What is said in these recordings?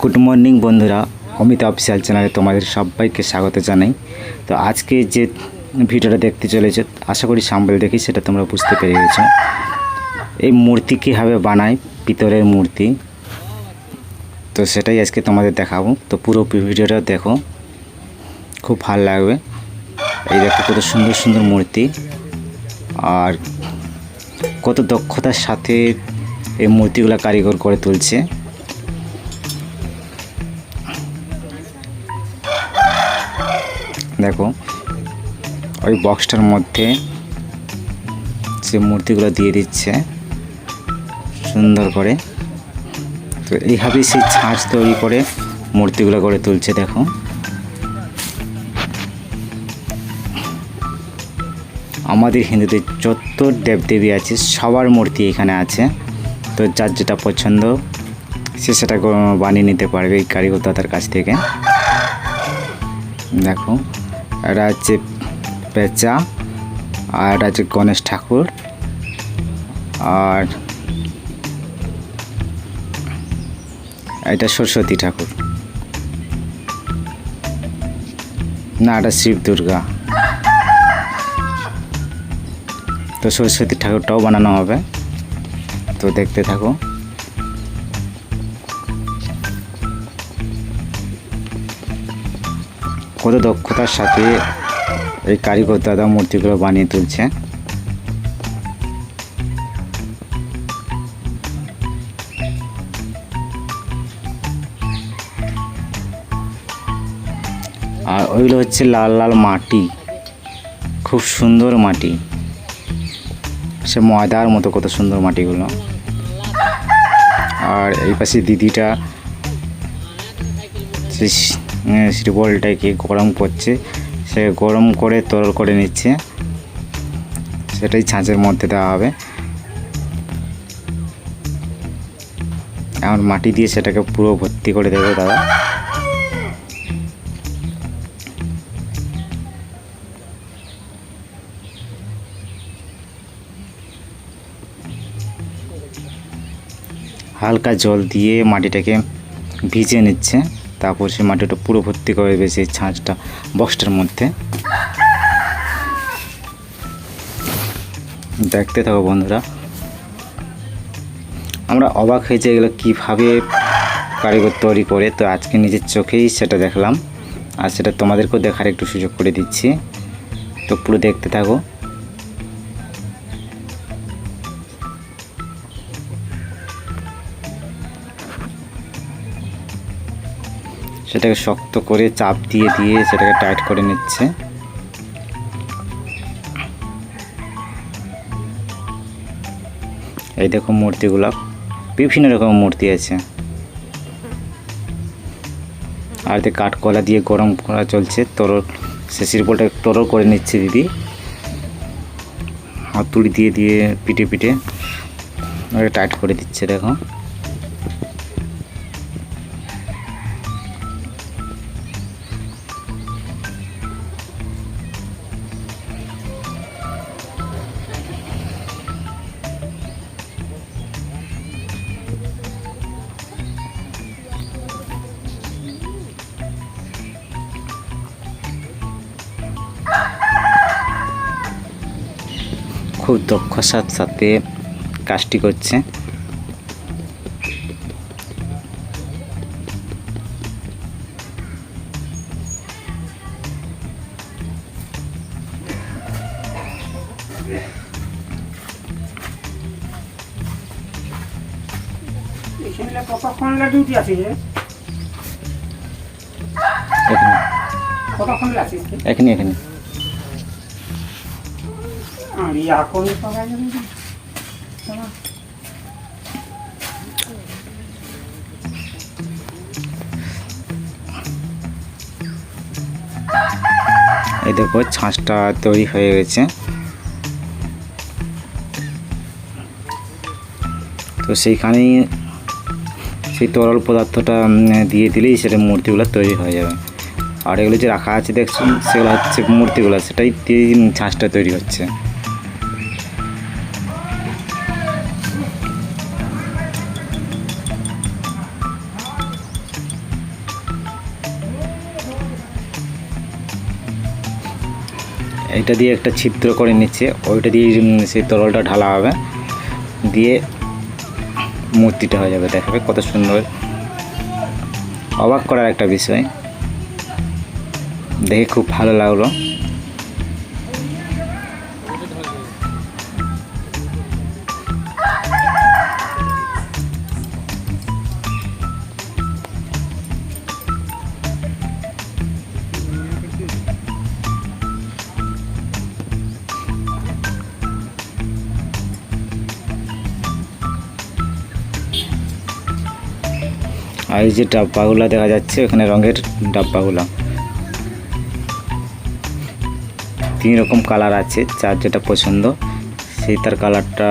Good morning বন্ধুরা। Amit official চ্যানেলে তোমাদের সবাইকে স্বাগত জানাই। তো আজকে যে ভিডিওটা দেখতে চলেছে, আশা করি সাম্বল দেখি সেটা তোমরা বুঝতে পেরে গেছো এই মূর্তি কীভাবে বানায়, পিতলের মূর্তি। তো সেটাই আজকে তোমাদের দেখাবো। তো পুরো ভিডিওটা দেখো। খুব ভালো লাগবে। এই দেখো কত সুন্দর সুন্দর মূর্তি। আর কত দক্ষতার সাথে এই মূর্তিগুলো কারিগর করে তুলছে। দেখো, ওই বক্সটার মধ্যে সে মূর্তিগুলো দিয়ে দিচ্ছে, সুন্দর করে। তো এইভাবেই সেই ছাঁচ তৈরি করে মূর্তিগুলো করে তুলছে, দেখো। আমাদের হিন্দুদের যত দেবদেবী আছে, সবার মূর্তি এখানে আছে। তো যার যেটা পছন্দ, সে সেটা বানিয়ে নিতে পারবে এই কারিগর দাদার কাছ থেকে। দেখো। এটা হচ্ছে পেঁচা আর এটা হচ্ছে গণেশ ঠাকুর আর এটা সরস্বতী ঠাকুর। না, এটা শিব দুর্গা। তো সরস্বতী ঠাকুরটাও বানানো হবে। তো দেখতে থাকো। কত দক্ষতার সাথে এই কারিগর দাদা মূর্তিগুলো বানিয়ে তুলছে। আর ওইগুলো হচ্ছে লাল লাল মাটি। খুব সুন্দর মাটি। সে ময়দার মতো কত সুন্দর মাটিগুলো। আর এই পাশে দিদিটা সেই শ্রীবলটাকে গরম করছে। সে গরম করে তরল করে নিচ্ছে। সেটাই ছাঁচের মধ্যে দেওয়া হবে। এখন মাটি দিয়ে সেটাকে পুরো ভর্তি করে দেবে দাদা। হালকা জল দিয়ে মাটিটাকে ভিজে নিচ্ছে। তারপর সে মাটিটা পুরো ভর্তি করে দেবে সেই ছাঁচটা বক্সটার মধ্যে। দেখতে থাকো বন্ধুরা। আমরা অবাক হয়েছে এগুলো কীভাবে কারিগর তৈরি করে, তো আজকে নিজের চোখেই সেটা দেখলাম। আর সেটা তোমাদেরকেও দেখার একটু সুযোগ করে দিচ্ছি। তো পুরো দেখতে থাকো। সেটাকে শক্ত করে চাপ দিয়ে দিয়ে সেটাকে টাইট করে নিচ্ছে। এই দেখো মূর্তিগুলো, বিভিন্ন রকম মূর্তি আছে। আর এতে কাঠকলা দিয়ে গরম করা চলছে। তরল সে শিল্পটা তরল করে নিচ্ছে দিদি। হাতুড়ি দিয়ে দিয়ে পিটে পিটে টাইট করে দিচ্ছে, দেখো। খুব দক্ষতার সাথে কাজটি করছে। এখানে। কতক্ষণ ডিউটি আছে রে এখানে এখানে। এই দেখো, ছাঁচটা তৈরি হয়ে গেছে। তো সেইখানেই সেই তরল পদার্থটা দিয়ে দিলেই সেটা মূর্তিগুলো তৈরি হয়ে যাবে। আর এগুলো যে রাখা আছে দেখছেন সেগুলো হচ্ছে মূর্তিগুলো, সেটাই দিয়ে ছাঁচটা তৈরি হচ্ছে। এইটা দিয়ে একটা ছিদ্র করে নিচ্ছে। ওইটা দিয়ে সেই তরলটা ঢালা হবে। দিয়ে মূর্তিটা হয়ে যাবে, দেখাবে কত সুন্দর। অবাক করার একটা বিষয়। দেখে খুব ভালো লাগল। আর এই যে ডাব্বাগুলো দেখা যাচ্ছে এখানে রঙের ডাব্বাগুলো। তিন রকম কালার আছে, যার যেটা পছন্দ, সেই তার কালারটা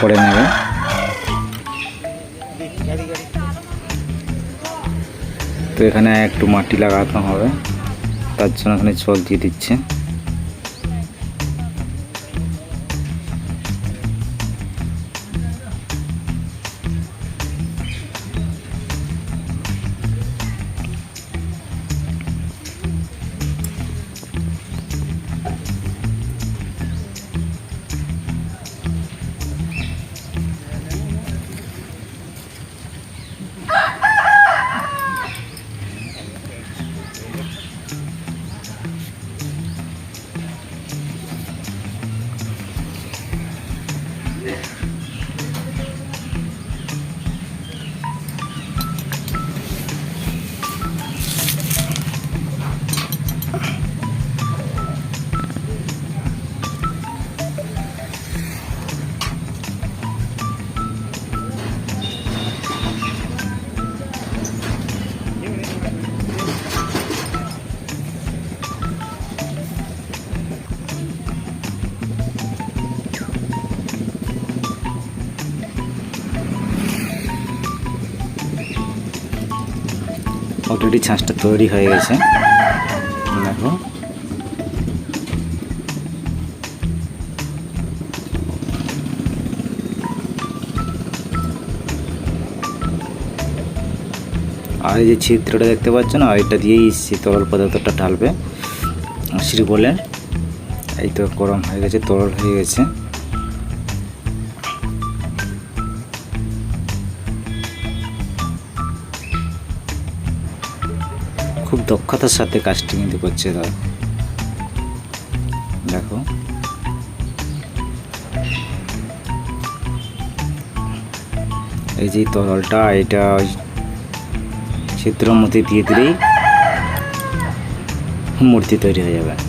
পরে নেবে। তো এখানে একটু মাটি লাগাতে হবে, তার জন্য এখানে জল দিয়ে দিচ্ছে। অলরেডি ছাঁচটা তৈরি হয়ে গেছে। দেখো। আর এই যে চিত্রটা দেখতে পাচ্ছ না, এটা দিয়েই তরল পদার্থটা ঢালবে। শ্রী বলে এই তো গরম হয়ে গেছে, তরল হয়ে গেছে। খুব দক্ষতার সাথে কাজটি কিন্তু করছে তারা। দেখো। এই যে তরলটা, এটা ওই মধ্যে দিয়ে দিলেই মূর্তি তৈরি হয়ে যাবে।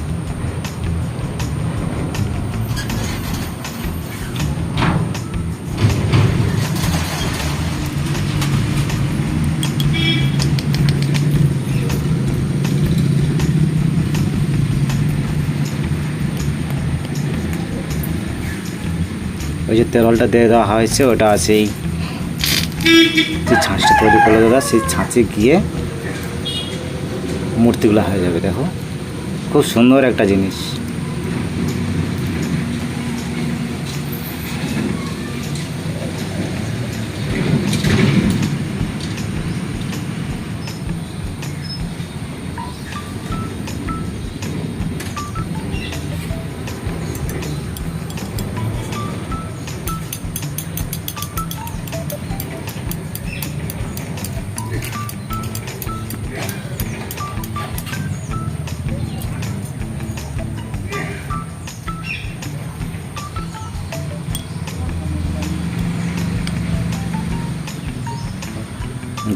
ওই যে তেরলটা দিয়ে দেওয়া হয়েছে, ওটা সেই যে ছাঁচটা তৈরি করে দেওয়া সেই ছাঁচে গিয়ে মূর্তিগুলো হয়ে যাবে, দেখো। খুব সুন্দর একটা জিনিস।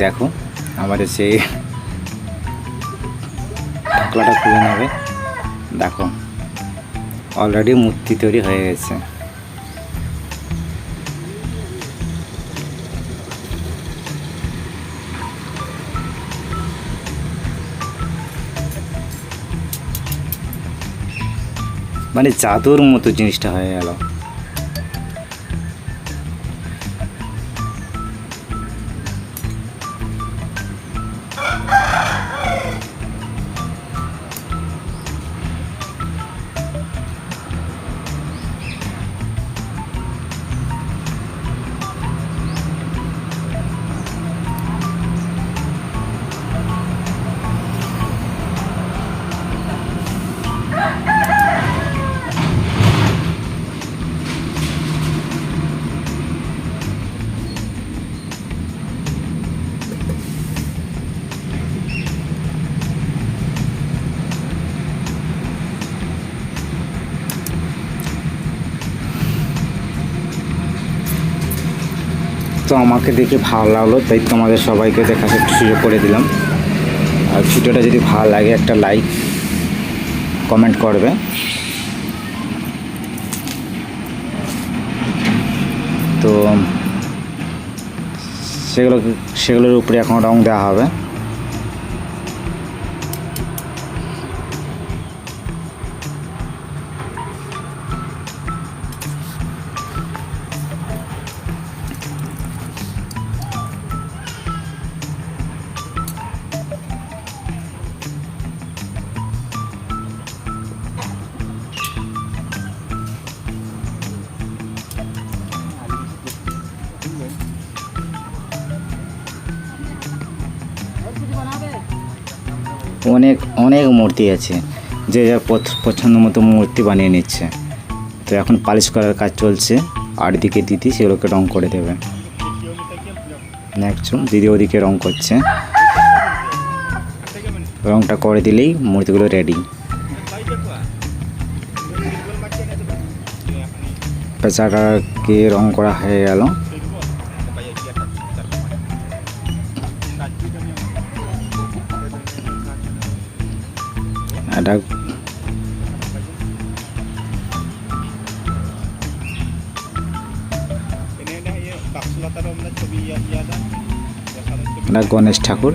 দেখো, আমাদের সেই ঢাকলাটা খুলে নেবে। দেখো অলরেডি মূর্তি তৈরি হয়ে গেছে। মানে জাদুর মতো জিনিসটা হয়ে গেল। তো আমাকে দেখে ভালো লাগল, তাই তোমাদের সবাইকে দেখার একটু সুযোগ করে দিলাম। আর ভিডিওটা যদি ভালো লাগে, একটা লাইক কমেন্ট করবে। তো সেগুলো সেগুলোর উপরে এখন রং দেওয়া হবে। অনেক অনেক মূর্তি আছে। যে যার পছ- পছন্দ মতো মূর্তি বানিয়ে নিচ্ছে। তো এখন পালিশ করার কাজ চলছে। আর দিকে দিদি সেগুলোকে রং করে দেবে। একজন দিদি ওদিকে রং করছে। রংটা করে দিলেই মূর্তিগুলো রেডি পেঁচাটাকে রং করা হয়ে গেল। এটা এটা গণেশ ঠাকুর।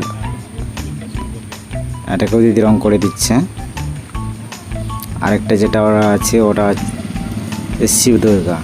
এটাকেও দিদি রং করে দিচ্ছে। আরেকটা যেটা ওরা আছে, ওটা শিব দুর্গা